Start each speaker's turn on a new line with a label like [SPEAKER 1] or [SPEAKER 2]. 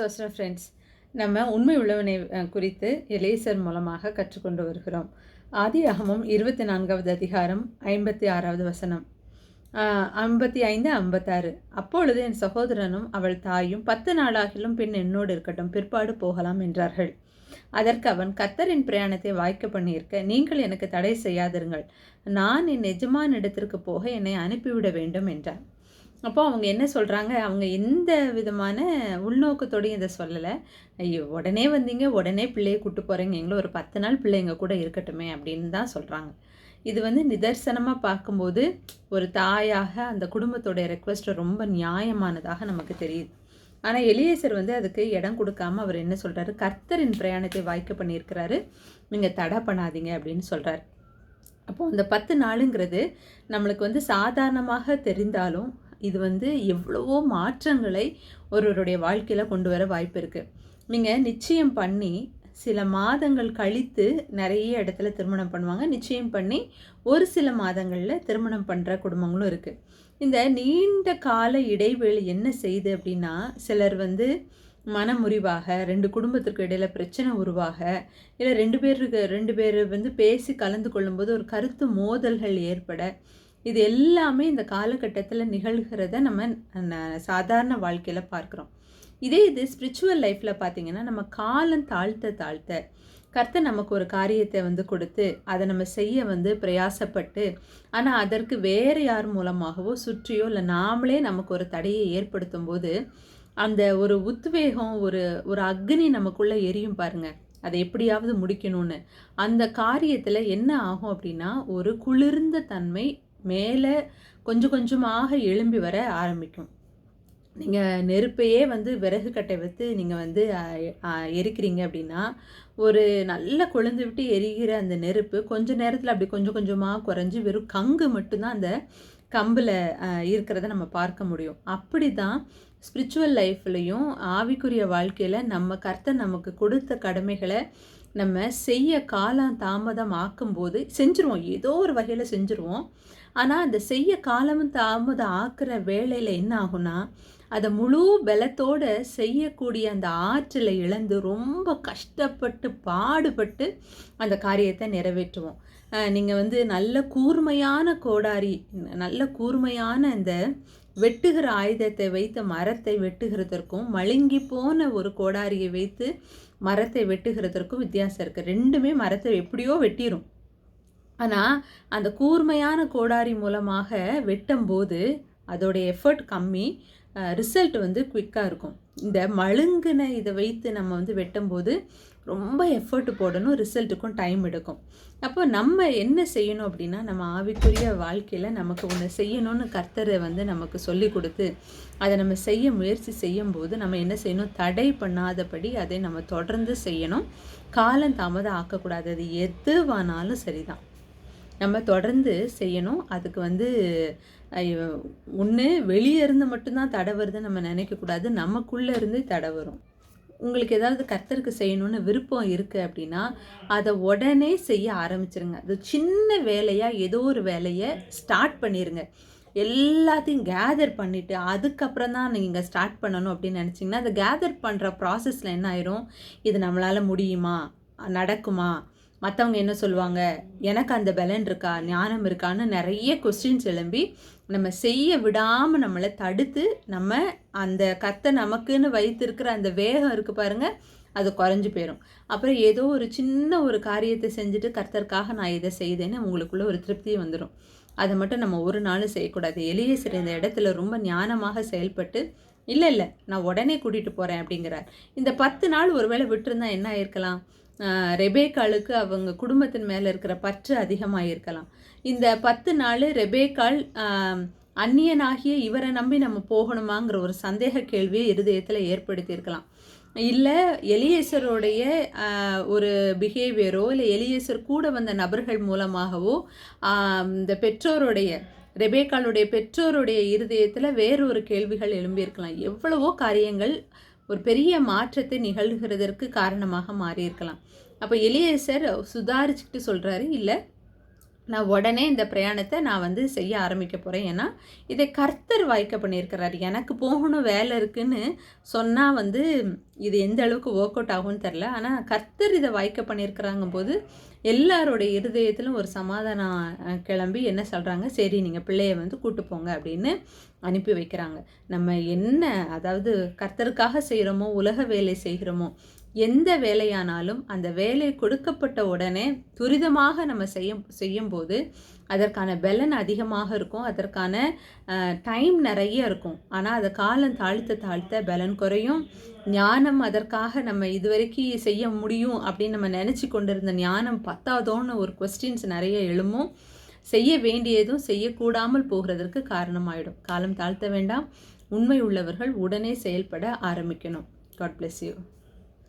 [SPEAKER 1] சோஸ்டா friends நம்ம உண்மை உள்ளவனை குறித்து எலேசர் மூலமாக கற்றுக்கொண்டு வருகிறோம். ஆதி அகமும் இருபத்தி நான்காவது அதிகாரம் ஐம்பத்தி ஆறாவது வசனம். ஐம்பத்தி ஐந்து ஐம்பத்தாறு. அப்பொழுது என் சகோதரனும் அவள் தாயும் பத்து நாளாகிலும் பின் என்னோடு இருக்கட்டும் பிற்பாடு போகலாம் என்றார்கள். அதற்கு அவன் கத்தரின் பிரயாணத்தை வாய்க்க பண்ணியிருக்க நீங்கள் எனக்கு தடை செய்யாதிருங்கள். நான் என் எஜமான் இடத்திற்கு போக என்னை அனுப்பிவிட வேண்டும் என்றான். அப்போ அவங்க என்ன சொல்கிறாங்க அவங்க எந்த விதமான உள்நோக்கத்தோடையும் இதை சொல்லலை. ஐயோ உடனே வந்தீங்க உடனே பிள்ளையை கூப்பிட்டு போகிறீங்க எங்களை ஒரு பத்து நாள் பிள்ளைங்க கூட இருக்கட்டுமே அப்படின்னு தான் சொல்கிறாங்க இது வந்து நிதர்சனமாக பார்க்கும்போது ஒரு தாயாக அந்த குடும்பத்தோடைய ரெக்வஸ்ட் ரொம்ப நியாயமானதாக நமக்கு தெரியுது. ஆனால் எலியேசர் வந்து அதுக்கு இடம் கொடுக்காம அவர் என்ன சொல்கிறாரு கர்த்தரின் பிரயாணத்தை வாய்க்க பண்ணியிருக்கிறாரு. நீங்கள் தடை பண்ணாதீங்க அப்படின்னு சொல்கிறார் அப்போது அந்த பத்து நாளுங்கிறது நம்மளுக்கு வந்து சாதாரணமாக தெரிந்தாலும் இது வந்து எவ்வளவோ மாற்றங்களை ஒருவருடைய வாழ்க்கையில் கொண்டு வர வாய்ப்பு இருக்குது நீங்கள் நிச்சயம் பண்ணி சில மாதங்கள் கழித்து நிறைய இடத்துல திருமணம் பண்ணுவாங்க. நிச்சயம் பண்ணி ஒரு சில மாதங்களில் திருமணம் பண்ணுற குடும்பங்களும் இருக்குது இந்த நீண்ட கால இடைவெளி என்ன செய்யுது அப்படின்னா சிலர் வந்து மனமுறிவாக ரெண்டு குடும்பத்திற்கு இடையில் பிரச்சனை உருவாக இல்லை ரெண்டு பேருக்கு ரெண்டு பேர் வந்து பேசி கலந்து கொள்ளும்போது ஒரு கருத்து மோதல்கள் ஏற்பட இது எல்லாமே இந்த காலகட்டத்தில் நிகழ்கிறத நம்ம சாதாரண வாழ்க்கையில் பார்க்குறோம். இதே இது ஸ்பிரிச்சுவல் லைஃப்பில் பார்த்தீங்கன்னா நம்ம காலம் தாழ்த்த தாழ்த்த கர்த்தர் நமக்கு ஒரு காரியத்தை வந்து கொடுத்து அதை நம்ம செய்ய வந்து பிரயாசப்பட்டு ஆனால் அதற்கு வேறு யார் மூலமாகவோ சுற்றியோ இல்லை நாமளே நமக்கு ஒரு தடையை ஏற்படுத்தும் போது அந்த ஒரு உத்வேகம் ஒரு ஒரு அக்னி நமக்குள்ளே எரியும் பாருங்கள் அதை எப்படியாவது முடிக்கணும்னு. அந்த காரியத்தில் என்ன ஆகும் அப்படின்னா ஒரு குளிர்ந்த தன்மை மேலே கொஞ்சம் கொஞ்சமாக எழும்பி வர ஆரம்பிக்கும். நீங்கள் நெருப்பையே வந்து விறகு கட்டை வைத்து நீங்கள் வந்து எரிக்கிறீங்க அப்படின்னா ஒரு நல்ல கொழுந்து விட்டு எரிகிற அந்த நெருப்பு கொஞ்சம் நேரத்தில் அப்படி கொஞ்சம் கொஞ்சமாக குறைஞ்சி வெறும் கங்கு மட்டும்தான் அந்த கம்பில் இருக்கிறத நம்ம பார்க்க முடியும். அப்படி தான் ஸ்பிரிச்சுவல் லைஃப்லையும் ஆவிக்குரிய வாழ்க்கையில் நம்ம கர்த்தர் நமக்கு கொடுத்த கடமைகளை நம்ம செய்ய காலம் தாமதம் ஆக்கும்போது செஞ்சுருவோம். ஏதோ ஒரு வகையில் செஞ்சுருவோம். ஆனால் அந்த செய்ய காலம் தாமதம் ஆக்குற வேலையில் என்ன ஆகும்னா அதை முழு பலத்தோடு செய்யக்கூடிய அந்த ஆற்றலை இழந்து ரொம்ப கஷ்டப்பட்டு பாடுபட்டு அந்த காரியத்தை நிறைவேற்றுவோம். நீங்கள் வந்து நல்ல கூர்மையான கோடாரி நல்ல கூர்மையான இந்த வெட்டுகிற ஆயுதத்தை வைத்து மரத்தை வெட்டுகிறதற்கும் மழுங்கி போன ஒரு கோடாரியை வைத்து மரத்தை வெட்டுகிறதற்கும் வித்தியாசம் இருக்குது ரெண்டுமே மரத்தை எப்படியோ வெட்டிடும் ஆனால் அந்த கூர்மையான கோடாரி மூலமாக வெட்டும்போது அதோடைய எஃபர்ட் கம்மி. ரிசல்ட் வந்து குவிக்காக இருக்கும். இந்த மழுங்கின இதை வைத்து நம்ம வந்து வெட்டும்போது ரொம்ப எஃபர்ட் போடணும் ரிசல்ட்டுக்கும் டைம் எடுக்கும். அப்போ நம்ம என்ன செய்யணும் அப்படின்னா நம்ம ஆவிக்குரிய வாழ்க்கையில் நமக்கு ஒன்று செய்யணும்னு கர்த்தரை வந்து நமக்கு சொல்லி கொடுத்து அதை நம்ம செய்ய முயற்சி செய்யும்போது நம்ம என்ன செய்யணும்? தடை பண்ணாதபடி அதை நம்ம தொடர்ந்து செய்யணும். காலம் தாமதம் ஆக்கக்கூடாது. அது எதுவானாலும் சரிதான். நம்ம தொடர்ந்து செய்யணும். அதுக்கு வந்து ஒன்று வெளியே இருந்து மட்டும்தான் தடை வருதுன்னு நம்ம நினைக்கக்கூடாது நமக்குள்ளே இருந்து தடை வரும். உங்களுக்கு ஏதாவது கர்த்தருக்கு செய்யணும்னு விருப்பம் இருக்குது அப்படின்னா அதை உடனே செய்ய ஆரம்பிச்சிருங்க. அது சின்ன வேலையாக ஏதோ ஒரு வேலையை ஸ்டார்ட் பண்ணிடுங்க எல்லாத்தையும் கேதர் பண்ணிவிட்டு அதுக்கப்புறம் தான் நீங்கள் ஸ்டார்ட் பண்ணணும் அப்படின்னு நினச்சிங்கன்னா அதை கேதர் பண்ணுற ப்ராசஸில் என்ன ஆயிரும்? இது நம்மளால் முடியுமா? நடக்குமா? மற்றவங்க என்ன சொல்லுவாங்க? எனக்கு அந்த பலன் இருக்கா? ஞானம் இருக்கான்னு நிறைய கொஸ்டின்ஸ் எழும்பி நம்ம செய்ய விடாமல் நம்மளை தடுத்து நம்ம அந்த கத்தை நமக்குன்னு வைத்திருக்கிற அந்த வேகம் இருக்குது பாருங்க அது குறைஞ்சு போயிடும் அப்புறம் ஏதோ ஒரு சின்ன ஒரு காரியத்தை செஞ்சுட்டு கர்த்தருக்காக நான் இதை செய்தேன்னு உங்களுக்குள்ளே ஒரு திருப்தி வந்துடும் அதை மட்டும் நம்ம ஒரு நாளும் செய்யக்கூடாது. எளிய இந்த இடத்துல ரொம்ப ஞானமாக செயல்பட்டு இல்லை இல்லை நான் உடனே கூட்டிகிட்டு போகிறேன் அப்படிங்கிறார். இந்த பத்து நாள் ஒருவேளை விட்டுருந்தா என்ன ஆயிருக்கலாம்? ரெபேக்காளுக்கு அவங்க குடும்பத்தின் மேலே இருக்கிற பற்று அதிகமாக இருக்கலாம் இந்த பத்து நாள் ரெபேக்கால் அந்நியனாகிய இவரை நம்பி நம்ம போகணுமாங்கிற ஒரு சந்தேக கேள்வியை இருதயத்தில் ஏற்படுத்தியிருக்கலாம். இல்லை எலியேசருடைய ஒரு பிஹேவியரோ இல்லை எலியேசர் கூட வந்த நபர்கள் மூலமாகவோ இந்த பெற்றோருடைய ரெபேக்காளுடைய பெற்றோருடைய இருதயத்தில் வேறொரு கேள்விகள் எழும்பியிருக்கலாம். எவ்வளவோ காரியங்கள் ஒரு பெரிய மாற்றத்தை நிகழ்கிறதற்கு காரணமாக மாறியிருக்கலாம். அப்போ எலியேசர் சுதாரிச்சுக்கிட்டு சொல்கிறாரு இல்லை நான் உடனே இந்த பிரயாணத்தை நான் வந்து செய்ய ஆரம்பிக்க போகிறேன் ஏன்னா இதை கர்த்தர் வாய்க்க பண்ணியிருக்கிறார். எனக்கு போகணும் வேலை இருக்குன்னு சொன்னால் வந்து இது எந்த அளவுக்கு ஒர்க் அவுட் ஆகும்னு தெரில ஆனால் கர்த்தர் இதை வாய்க்க பண்ணியிருக்கிறாங்க போது எல்லாரோடைய இருதயத்திலும் ஒரு சமாதானம் கிளம்பி என்ன சொல்கிறாங்க சரி நீங்கள் பிள்ளைய வந்து கூட்டு போங்க அப்படின்னு அனுப்பி வைக்கிறாங்க. நம்ம என்ன அதாவது கர்த்தருக்காக செய்கிறோமோ உலக வேலை செய்கிறோமோ எந்த வேலையானாலும் அந்த வேலை கொடுக்கப்பட்ட உடனே துரிதமாக நம்ம செய்ய செய்யும்போது அதற்கான பலன் அதிகமாக இருக்கும். அதற்கான டைம் நிறைய இருக்கும். ஆனால் அதை காலம் தாழ்த்த தாழ்த்த பலன் குறையும். ஞானம் அதற்காக நம்ம இதுவரைக்கும் செய்ய முடியும் அப்படின்னு நம்ம நினச்சி கொண்டிருந்த ஞானம் பத்தாதோன்னு ஒரு கொஸ்டின்ஸ் நிறைய எழுமும் செய்ய வேண்டியதும் செய்யக்கூடாமல் போகிறதற்கு காரணமாயிடும். காலம் தாழ்த்த வேண்டாம். உண்மை உள்ளவர்கள் உடனே செயல்பட ஆரம்பிக்கணும். God bless you